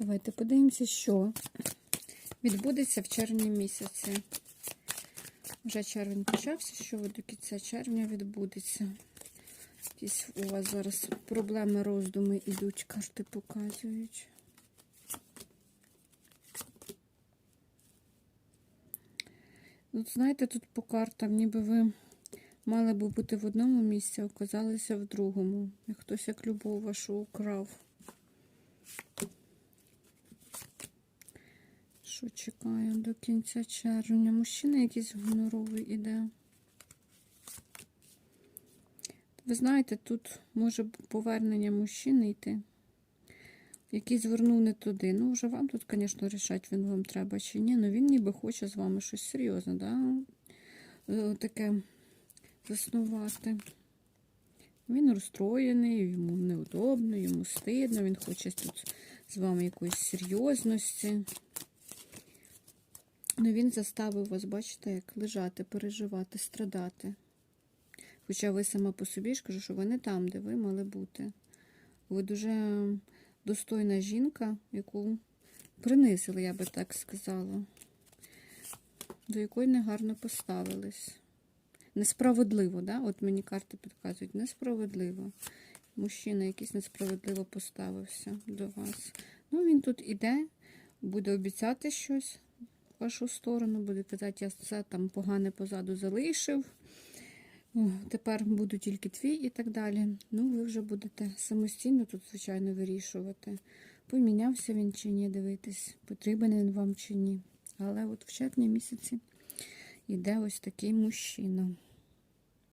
Давайте подивимося, що відбудеться в червні місяці. Вже червень почався, що до кінця червня відбудеться. Якісь у вас зараз проблеми, роздуми ідуть, карти показують. От знаєте, тут по картам, ніби ви мали би бути в одному місці, а оказалися в другому. І хтось як любов вашу украв. Що чекаю до кінця червня? Мужчина якийсь гоноровий іде. Ви знаєте, тут може повернення мужчини йти, який звернув не туди. Ну, вже вам тут, звісно, рішати, він вам треба чи ні. Ну він ніби хоче з вами щось серйозне, да? Е, таке заснувати. Він розстроєний, йому неудобно, йому стидно, він хоче тут з вами якоїсь серйозності. Ну, він заставив вас, бачите, як лежати, переживати, страдати. Хоча ви сама по собі ж кажу, що ви не там, де ви мали бути. Ви дуже достойна жінка, яку принизили, я би так сказала, до якої негарно поставились. Несправедливо, да? От мені карти підказують, несправедливо. Мужчина якийсь несправедливо поставився до вас. Ну, він тут іде, буде обіцяти щось вашу сторону, буде казати, я все там погане позаду залишив. Тепер буду тільки твій і так далі. Ну, ви вже будете самостійно тут, звичайно, вирішувати. Помінявся він чи ні, дивитись, потрібен він вам чи ні. Але от в червні місяці йде ось такий мужчина.